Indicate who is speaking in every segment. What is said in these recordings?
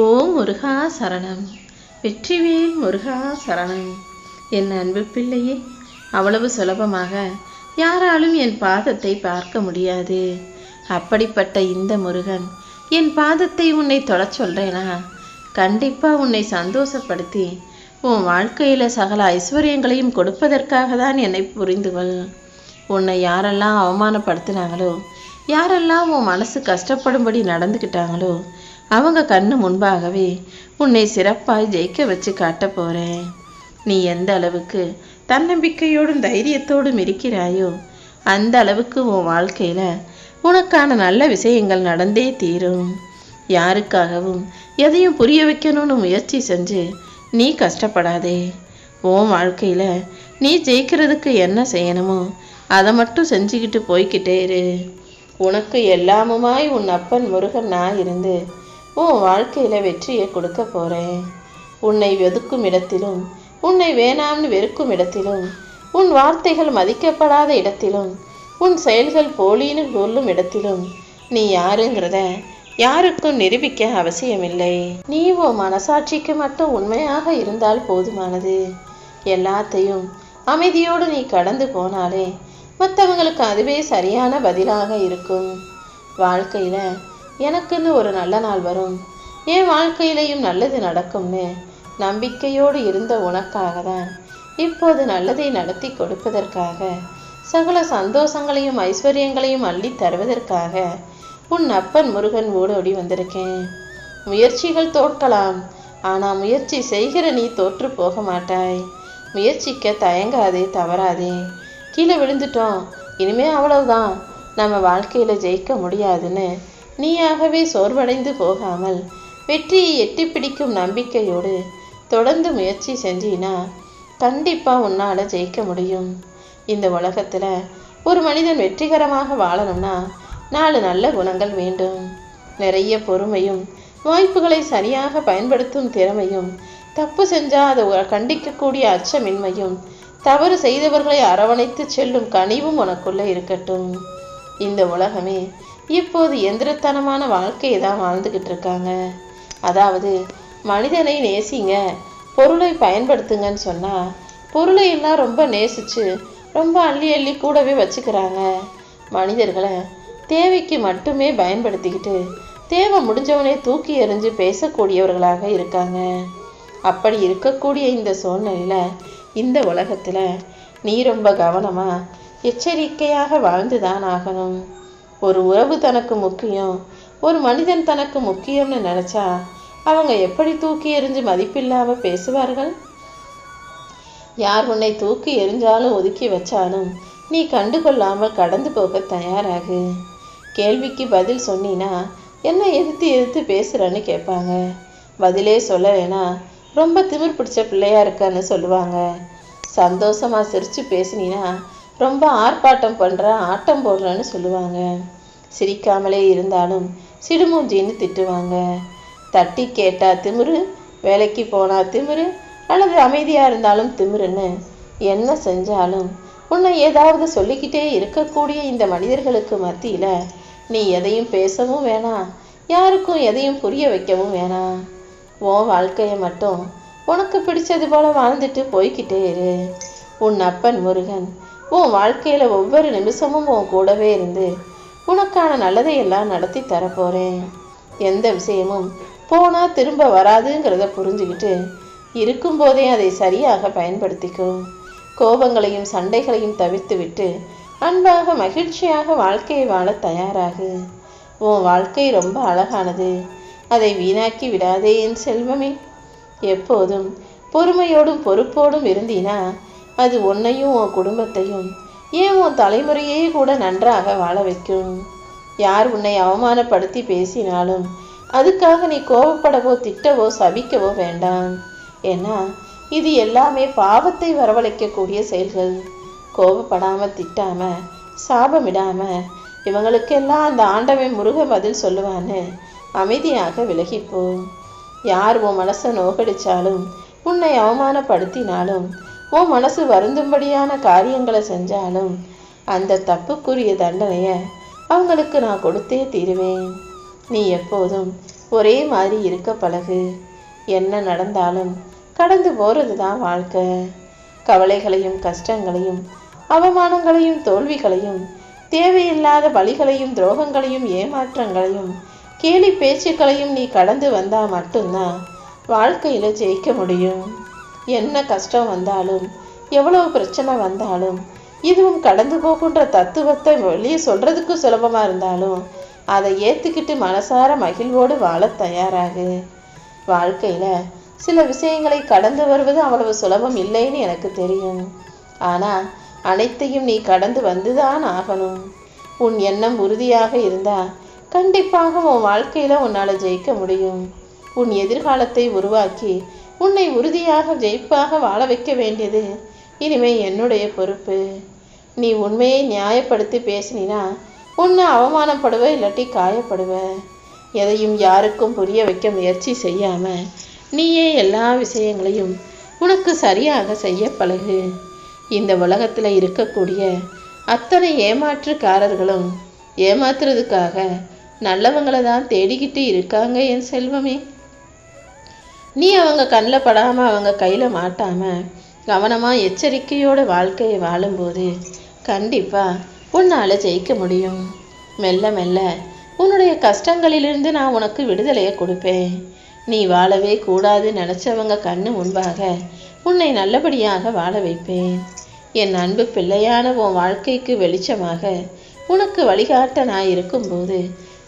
Speaker 1: ஓ முருகா சரணம். வெற்றிவேல் முருகா சரணம். என் அன்பு பிள்ளையே அவ்வளவு சுலபமாக யாராலும் என் பாதத்தை பார்க்க முடியாது. அப்படிப்பட்ட இந்த முருகன் என் பாதத்தை உன்னை தொட சொல்றேனா? கண்டிப்பா உன்னை சந்தோஷப்படுத்தி உன் வாழ்க்கையில சகல ஐஸ்வர்யங்களையும் கொடுப்பதற்காக தான் என்னை புரிந்து கொள் உன்னை யாரெல்லாம் அவமானப்படுத்தினாங்களோ யாரெல்லாம் உன் மனசு கஷ்டப்படும்படி நடந்துக்கிட்டாங்களோ அவங்க கண்ணு முன்பாகவே உன்னை சிறப்பாய் ஜெயிக்க வச்சு காட்ட போறேன். நீ எந்த அளவுக்கு தன்னம்பிக்கையோடும் தைரியத்தோடும் இருக்கிறாயோ அந்த அளவுக்கு உன் வாழ்க்கையில உனக்கான நல்ல விஷயங்கள் நடந்தே தீரும். யாருக்காகவும் எதையும் புரிய வைக்கணும்னு முயற்சி செஞ்சு நீ கஷ்டப்படாதே. உன் வாழ்க்கையில நீ ஜெயிக்கிறதுக்கு என்ன செய்யணுமோ அதை மட்டும் செஞ்சுக்கிட்டு போய்க்கிட்டே இரு. உனக்கு எல்லாமுமாய் உன் அப்பன் முருகன் நான் இருந்து உன் வாழ்க்கையில வெற்றியை கொடுக்க போறேன். உன்னை வெதுக்கும் இடத்திலும் உன்னை வேணாம்னு வெறுக்கும் இடத்திலும் உன் வார்த்தைகள் மதிக்கப்படாத இடத்திலும் உன் செயல்கள் போலின்னு சொல்லும் இடத்திலும் நீ யாருங்கிறத யாருக்கும் நிரூபிக்க அவசியமில்லை. நீ உன் மனசாட்சிக்கு மட்டும் உண்மையாக இருந்தால் போதுமானது. எல்லாத்தையும் அமைதியோடு நீ கடந்து போனாலே மற்றவங்களுக்கு அதுவே சரியான பதிலாக இருக்கும். வாழ்க்கையில எனக்குன்னு ஒரு நல்ல நாள் வரும். என் வாழ்க்கையிலையும் நல்லது நடக்கும்னு நம்பிக்கையோடு இருந்த உனக்காக தான் இப்போது நல்லதை நடத்தி கொடுப்பதற்காக சகல சந்தோஷங்களையும் ஐஸ்வர்யங்களையும் அள்ளி தருவதற்காக உன் அப்பன் முருகன் ஓடோடி வந்திருக்கேன். முயற்சிகள் தோற்கலாம் ஆனால் முயற்சி செய்கிற நீ தோற்று போக மாட்டாய். முயற்சிக்க தயங்காதே தவறாதே. கீழே விழுந்துட்டோம் இனிமே அவ்வளவுதான். நம்ம வாழ்க்கையில் ஜெயிக்க முடியாதுன்னு நீயாகவே சோர்வடைந்து போகாமல் வெற்றியை எட்டி பிடிக்கும் நம்பிக்கையோடு தொடர்ந்து முயற்சி செஞ்சினா கண்டிப்பாக உன்னால் ஜெயிக்க முடியும். இந்த உலகத்தில் ஒரு மனிதன் வெற்றிகரமாக வாழணும்னா நாலு நல்ல குணங்கள் வேண்டும். நிறைய பொறுமையும் வாய்ப்புகளை சரியாக பயன்படுத்தும் திறமையும் தப்பு செஞ்சால் அதை கண்டிக்கக்கூடிய அச்சமின்மையும் தவறு செய்தவர்களை அரவணைத்து செல்லும் கனிவும் உனக்குள்ளே இருக்கட்டும். இந்த உலகமே இப்போது எந்திரத்தனமான வாழ்க்கையை தான் வாழ்ந்துக்கிட்டு இருக்காங்க. அதாவது மனிதனை நேசிங்க பொருளை பயன்படுத்துங்கன்னு சொன்னால் பொருளை எல்லாம் ரொம்ப நேசிச்சு ரொம்ப அள்ளி அள்ளி கூடவே வச்சுக்கிறாங்க. மனிதர்களை தேவைக்கு மட்டுமே பயன்படுத்திக்கிட்டு தேவை முடிஞ்சவனே தூக்கி எறிஞ்சு பேசக்கூடியவர்களாக இருக்காங்க. அப்படி இருக்கக்கூடிய இந்த சூழ்நிலையில் இந்த உலகத்தில் நீ ரொம்ப கவனமாக எச்சரிக்கையாக வாழ்ந்துதான் ஆகணும். ஒரு உறவு தனக்கு முக்கியம் ஒரு மனிதன் தனக்கு முக்கியம்னு நினச்சா அவங்க எப்படி தூக்கி எறிஞ்சு மதிப்பில்லாமல் பேசுவார்கள்? யார் உன்னை தூக்கி எறிஞ்சாலும் ஒதுக்கி வச்சாலும் நீ கண்டுகொள்ளாமல் கடந்து போக தயாராகு. கேள்விக்கு பதில் சொன்னீனா என்ன எதிர்த்து எதிர்த்து பேசுகிறேன்னு கேட்பாங்க. பதிலே சொல்லலைன்னா ரொம்ப திமிர் பிடிச்ச பிள்ளையா இருக்கான்னு சொல்லுவாங்க. சந்தோஷமாக சிரித்து பேசுனீனா ரொம்ப ஆர்ப்பாட்டம் பண்ணுற ஆட்டம் போடுறன்னு சொல்லுவாங்க. சிரிக்காமலே இருந்தாலும் சிடுமூஞ்சின்னு திட்டுவாங்க. தட்டி கேட்டா திமிரு வேலைக்கு போனா திமிரு அல்லது அமைதியாக இருந்தாலும் திமிருன்னு என்ன செஞ்சாலும் உன்னை ஏதாவது சொல்லிக்கிட்டே இருக்கக்கூடிய இந்த மனிதர்களுக்கு மத்தியில் நீ எதையும் பேசவும் வேணாம் யாருக்கும் எதையும் புரிய வைக்கவும் வேணாம் உன் வாழ்க்கையை மட்டும் உனக்கு பிடிச்சது போல வாழ்ந்துட்டு போய்க்கிட்டே இரு. உன் அப்பன் முருகன். உன் வாழ்க்கையில் ஒவ்வொரு நிமிஷமும் உன் கூடவே இருந்து உனக்கான நல்லதை எல்லாம் நடத்தி தரப்போகிறேன் எந்த விஷயமும் போனால் திரும்ப வராதுங்கிறத புரிஞ்சுக்கிட்டு இருக்கும்போதே அதை சரியாக பயன்படுத்திக்கோ. கோபங்களையும் சண்டைகளையும் தவிர்த்துவிட்டு அன்பாக மகிழ்ச்சியாக வாழ்க்கையை வாழ தயாராகு. உன் வாழ்க்கை ரொம்ப அழகானது. அதை வீணாக்கி விடாதே என் செல்வமே. எப்போதும் பொறுமையோடும் பொறுப்போடும் இருந்தீனா அது உன்னையும் உன் குடும்பத்தையும் ஏன் உன் தலைமுறையே கூட நன்றாக வாழ வைக்கும்? யார் உன்னை அவமானப்படுத்தி பேசினாலும் அதுக்காக நீ கோபப்படவோ திட்டவோ சபிக்கவோ வேண்டாம். ஏன்னா இது எல்லாமே பாவத்தை வரவழைக்கக்கூடிய செயல்கள். கோபப்படாம திட்டாம சாபமிடாம இவங்களுக்கெல்லாம் அந்த ஆண்டவன் முருக பதில் சொல்லுவான்னு அமைதியாக விலகிப்போ யார் உன் மனசை நோகடிச்சாலும் உன்னை அவமானப்படுத்தினாலும் உன் மனசு வருந்தும்படியான காரியங்களை செஞ்சாலும் அந்த தப்புக்குரிய தண்டனையை அவங்களுக்கு நான் கொடுத்தே தீருவேன். நீ எப்போதும் ஒரே மாதிரி இருக்க பழகு. என்ன நடந்தாலும் கடந்து போகிறது தான் வாழ்க்கை. கவலைகளையும் கஷ்டங்களையும் அவமானங்களையும் தோல்விகளையும் தேவையில்லாத வழிகளையும் துரோகங்களையும் ஏமாற்றங்களையும் கேலி பேச்சுக்களையும் நீ கடந்து வந்தால் மட்டும்தான் வாழ்க்கையில் ஜெயிக்க முடியும். என்ன கஷ்டம் வந்தாலும் எவ்வளவு பிரச்சனை வந்தாலும் இதுவும் கடந்து போகின்ற தத்துவத்தை வெளியே சொல்றதுக்கு சுலபமா இருந்தாலும் அதை ஏத்துக்கிட்டு மனசார மகிழ்வோடு வாழ தயாராகு. வாழ்க்கையில சில விஷயங்களை கடந்து வருவது அவ்வளவு சுலபம் இல்லைன்னு எனக்கு தெரியும். ஆனா அனைத்தையும் நீ கடந்து வந்துதான் ஆகணும். உன் எண்ணம் உறுதியாக இருந்தா கண்டிப்பாக உன் வாழ்க்கையில உன்னால ஜெயிக்க முடியும். உன் எதிர்காலத்தை உருவாக்கி உன்னை உறுதியாக ஜெயிப்பாக வாழ வைக்க வேண்டியது இனிமே என்னுடைய பொறுப்பு. நீ உண்மையை நியாயப்படுத்தி பேசினா உன்னை அவமானப்படுவ இல்லாட்டி காயப்படுவ. எதையும் யாருக்கும் புரிய வைக்க முயற்சி செய்யாம நீயே எல்லா விஷயங்களையும் உனக்கு சரியாக செய்ய பழகு. இந்த உலகத்தில் இருக்கக்கூடிய அத்தனை ஏமாற்றுக்காரர்களும் ஏமாத்துறதுக்காக நல்லவங்களை தான் தேடிக்கிட்டு இருக்காங்க என் செல்வமே. நீ அவங்க கண்ணில் படாமல் அவங்க கையில் மாட்டாமல் கவனமாக எச்சரிக்கையோட வாழ்க்கையை வாழும்போது கண்டிப்பாக உன்னால் ஜெயிக்க முடியும். மெல்ல மெல்ல உன்னுடைய கஷ்டங்களிலிருந்து நான் உனக்கு விடுதலையை கொடுப்பேன். நீ வாழவே கூடாது நினச்சவங்க கண்ணு முன்பாக உன்னை நல்லபடியாக வாழ வைப்பேன். என் அன்பு பிள்ளையான உன் வாழ்க்கைக்கு வெளிச்சமாக உனக்கு வழிகாட்ட நான் இருக்கும்போது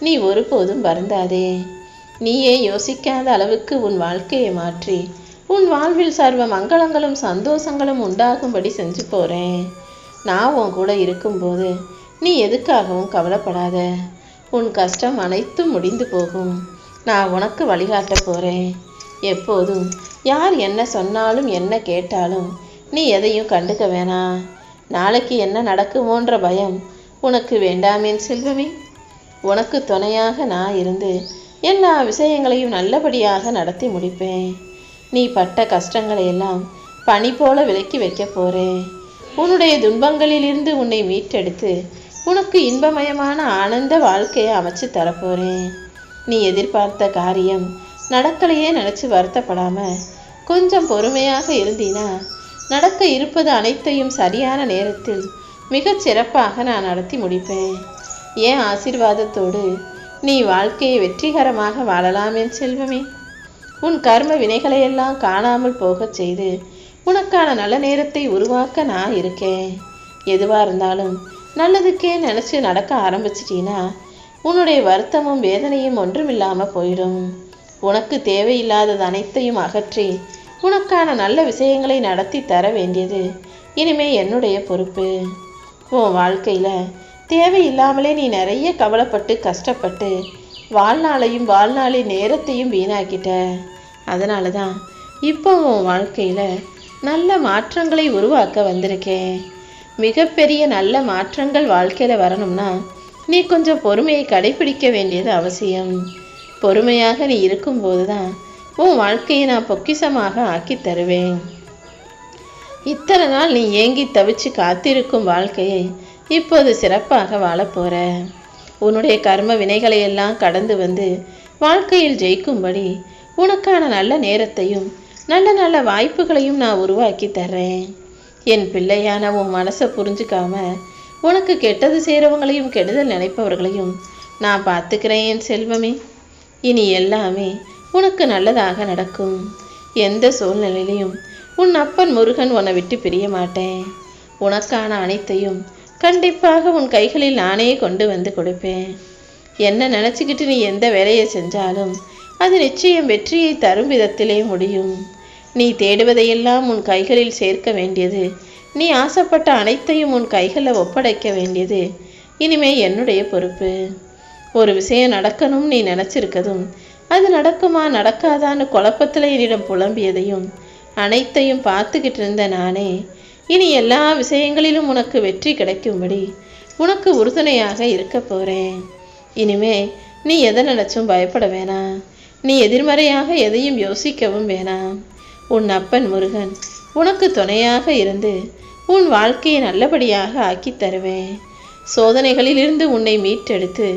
Speaker 1: நீ ஒருபோதும் வருந்தாதே. நீயே யோசிக்காத அளவுக்கு உன் வாழ்க்கையை மாற்றி. உன் வாழ்வில் சர்வ மங்களங்களும் சந்தோஷங்களும் உண்டாகும்படி செஞ்சு போகிறேன் நான் உன் கூட இருக்கும்போது நீ எதுக்காகவும் கவலைப்படாத. உன் கஷ்டம் அனைத்தும் முடிந்து போகும். நான் உனக்கு வழிகாட்ட போகிறேன் எப்போதும் யார் என்ன சொன்னாலும் என்ன கேட்டாலும் நீ எதையும் கண்டுக்க வேணாம். நாளைக்கு என்ன நடக்குமோன்ற பயம் உனக்கு வேண்டாமேன் செல்வமே. உனக்கு துணையாக நான் இருந்து எல்லா விஷயங்களையும் நல்லபடியாக நடத்தி முடிப்பேன். நீ பட்ட கஷ்டங்களை எல்லாம் பனி போல விலக்கி வைக்க போறேன். உன்னுடைய துன்பங்களிலிருந்து உன்னை மீட்டெடுத்து உனக்கு இன்பமயமான ஆனந்த வாழ்க்கையை அமைச்சு தரப்போறேன். நீ எதிர்பார்த்த காரியம் நடக்கலையே நினைச்சு வருத்தப்படாம கொஞ்சம் பொறுமையாக இருந்தீனா நடக்க இருப்பது அனைத்தையும் சரியான நேரத்தில் மிகச் சிறப்பாக நான் நடத்தி முடிப்பேன். ஏன் ஆசீர்வாதத்தோடு நீ வாழ்க்கையை வெற்றிகரமாக வாழலாம் என் செல்வமே. உன் கர்ம வினைகளையெல்லாம் காணாமல் போகச் செய்து உனக்கான நல்ல நேரத்தை உருவாக்க நான் இருக்கேன். எதுவாக இருந்தாலும் நல்லதுக்கே நினச்சி நடக்க ஆரம்பிச்சிட்டீனா உன்னுடைய வருத்தமும் வேதனையும் ஒன்றுமில்லாமல் போயிடும். உனக்கு தேவையில்லாதது அனைத்தையும் அகற்றி உனக்கான நல்ல விஷயங்களை நடத்தி தர வேண்டியது இனிமே என்னுடைய பொறுப்பு. உன் வாழ்க்கையில் தேவையில்லாமலே நீ நிறைய கவலைப்பட்டு கஷ்டப்பட்டு வாழ்நாளையும் வாழ்நாளின் நேரத்தையும் வீணாக்கிட்ட. அதனால தான் இப்போ உன் வாழ்க்கையில் நல்ல மாற்றங்களை உருவாக்க வந்திருக்கேன். மிகப்பெரிய நல்ல மாற்றங்கள் வாழ்க்கையில் வரணும்னா நீ கொஞ்சம் பொறுமையை கடைபிடிக்க வேண்டியது அவசியம். பொறுமையாக நீ இருக்கும்போது தான் உன் வாழ்க்கையை நான் பொக்கிஷமாக ஆக்கி தருவேன். இத்தனை நாள் நீ ஏங்கி தவிச்சு காத்திருக்கும் வாழ்க்கையை இப்போது சிறப்பாக வாழப்போற. உன்னுடைய கர்ம வினைகளை எல்லாம் கடந்து வந்து வாழ்க்கையில் ஜெயிக்கும்படி உனக்கான நல்ல நேரத்தையும் நல்ல நல்ல வாய்ப்புகளையும் நான் உருவாக்கி தர்றேன். என் பிள்ளையான உன் மனசை புரிஞ்சுக்காம உனக்கு கெட்டது செய்கிறவங்களையும் கெடுதல் நினைப்பவர்களையும் நான் பார்த்துக்கிறேன் என் செல்வமே. இனி எல்லாமே உனக்கு நல்லதாக நடக்கும். எந்த சூழ்நிலையிலையும் உன் அப்பன் முருகன் உன்னை விட்டு பிரிய மாட்டேன். உனக்கான அனைத்தையும் கண்டிப்பாக உன் கைகளில் நானே கொண்டு வந்து கொடுப்பேன். என்ன நினச்சிக்கிட்டு நீ எந்த வேலையை செஞ்சாலும் அது நிச்சயம் வெற்றியை தரும் விதத்திலே முடியும். நீ தேடுவதையெல்லாம் உன் கைகளில் சேர்க்க வேண்டியது. நீ ஆசைப்பட்ட அனைத்தையும் உன் கைகளில் ஒப்படைக்க வேண்டியது. இனிமே என்னுடைய பொறுப்பு. ஒரு விஷயம் நடக்கணும் நீ நினச்சிருக்கதும் அது நடக்குமா நடக்காதான்னு குழப்பத்தில் என்னிடம் புலம்பியதையும் அனைத்தையும் பார்த்துக்கிட்டு இருந்த நானே இனி எல்லா விஷயங்களிலும் உனக்கு வெற்றி கிடைக்கும்படி உனக்கு உறுதுணையாக இருக்க போகிறேன் இனிமே நீ எதை நினைச்சும் பயப்பட வேணாம் நீ எதிர்மறையாக எதையும் யோசிக்கவும் வேணாம் உன் அப்பன் முருகன் உனக்கு துணையாக இருந்து உன் வாழ்க்கையை நல்லபடியாக ஆக்கித் தருவேன். சோதனைகளிலிருந்து உன்னை மீட்டெடுத்து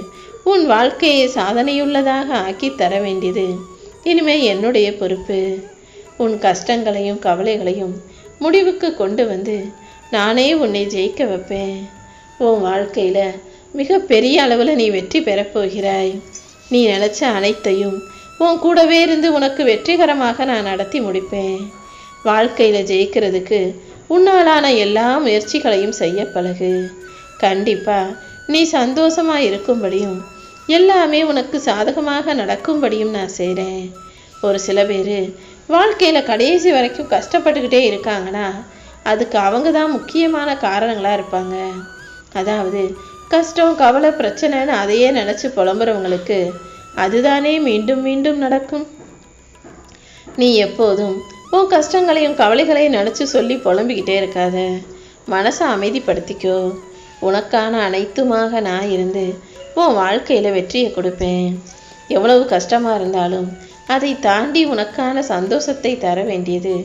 Speaker 1: உன் வாழ்க்கையை சாதனையுள்ளதாக ஆக்கி தர வேண்டியது இனிமே என்னுடைய பொறுப்பு. உன் கஷ்டங்களையும் கவலைகளையும் முடிவுக்கு கொண்டு வந்து நானே உன்னை ஜெயிக்க வைப்பேன். உன் வாழ்க்கையில் மிகப்பெரிய அளவில் நீ வெற்றி பெறப்போகிறாய் நீ நினச்ச அனைத்தையும் உன் கூடவே இருந்து உனக்கு வெற்றிகரமாக நான் நடத்தி முடிப்பேன். வாழ்க்கையில் ஜெயிக்கிறதுக்கு உன்னாலான எல்லா முயற்சிகளையும் செய்ய பழகு. கண்டிப்பாக நீ சந்தோஷமாக இருக்கும்படியும் எல்லாமே உனக்கு சாதகமாக நடக்கும்படியும் நான் செய்கிறேன் ஒரு சில பேர் வாழ்க்கையில் கடைசி வரைக்கும் கஷ்டப்பட்டுக்கிட்டே இருக்காங்கன்னா அதுக்கு அவங்க தான் முக்கியமான காரணங்களாக இருப்பாங்க. அதாவது கஷ்டம் கவலை பிரச்சனைன்னு அதையே நினச்சி புலம்புறவங்களுக்கு அதுதானே மீண்டும் மீண்டும் நடக்கும். நீ எப்போதும் உன் கஷ்டங்களையும் கவலைகளையும் நினச்சி சொல்லி புலம்பிக்கிட்டே இருக்காத. மனசை அமைதிப்படுத்திக்கோ. உனக்கான அனைத்துமாக நான் இருந்து உன் வாழ்க்கையில் வெற்றியை கொடுப்பேன். எவ்வளவு கஷ்டமாக இருந்தாலும் அதை தாண்டி உனக்கான சந்தோஷத்தை தர வேண்டியது.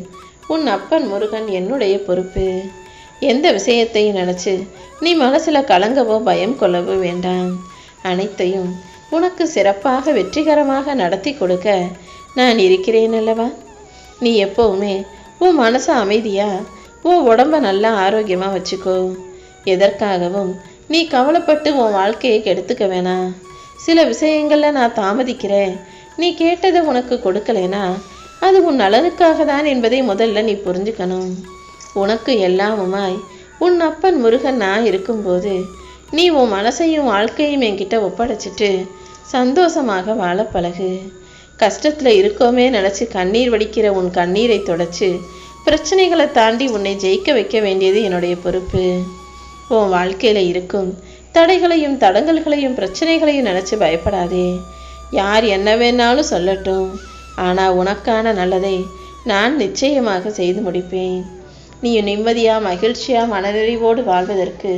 Speaker 1: உன் அப்பன் முருகன் என்னுடைய பொறுப்பு. எந்த விஷயத்தையும் நினச்சி நீ மனசில் கலங்கவோ பயம் கொள்ளவோ வேண்டாம். அனைத்தையும் உனக்கு சிறப்பாக வெற்றிகரமாக நடத்தி கொடுக்க நான் இருக்கிறேன் அல்லவா? நீ எப்போவுமே உன் மனசை அமைதியா உன் உடம்ப நல்லா ஆரோக்கியமாக வச்சுக்கோ. எதற்காகவும் நீ கவலைப்பட்டு உன் வாழ்க்கையை கெடுத்துக்க வேணாம். சில விஷயங்களில் நான் தாமதிக்கிறேன். நீ கேட்டதை உனக்கு கொடுக்கலைனா அது உன் நலனுக்காக தான் என்பதை முதல்ல நீ புரிஞ்சுக்கணும். உனக்கு எல்லாமுமாய் உன் அப்பன் முருகன் நான் இருக்கும்போது நீ உன் மனசையும் வாழ்க்கையும் என்கிட்ட ஒப்படைச்சிட்டு சந்தோஷமாக வாழ பழகு. கஷ்டத்தில் இருக்கோமே நினச்சி கண்ணீர் வடிக்கிற உன் கண்ணீரை தொடச்சி பிரச்சனைகளை தாண்டி உன்னை ஜெயிக்க வைக்க வேண்டியது என்னுடைய பொறுப்பு. உன் வாழ்க்கையில் இருக்கும் தடைகளையும் தடங்கல்களையும் பிரச்சனைகளையும் நினச்சி பயப்படாதே. யார் என்ன வேணாலும் சொல்லட்டும். ஆனால் உனக்கான நல்லதை நான் நிச்சயமாக செய்து முடிப்பேன். நீ நிம்மதியாக மகிழ்ச்சியாக மனநிறைவோடு வாழ்வதற்கு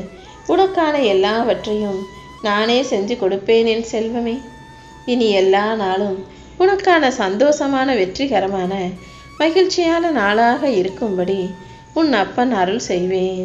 Speaker 1: உனக்கான எல்லாவற்றையும் நானே செஞ்சு கொடுப்பேன் என் செல்வமே. இனி எல்லா நாளும் உனக்கான சந்தோஷமான வெற்றிகரமான மகிழ்ச்சியான நாளாக இருக்கும்படி உன் அப்பன் அருள் செய்வேன்.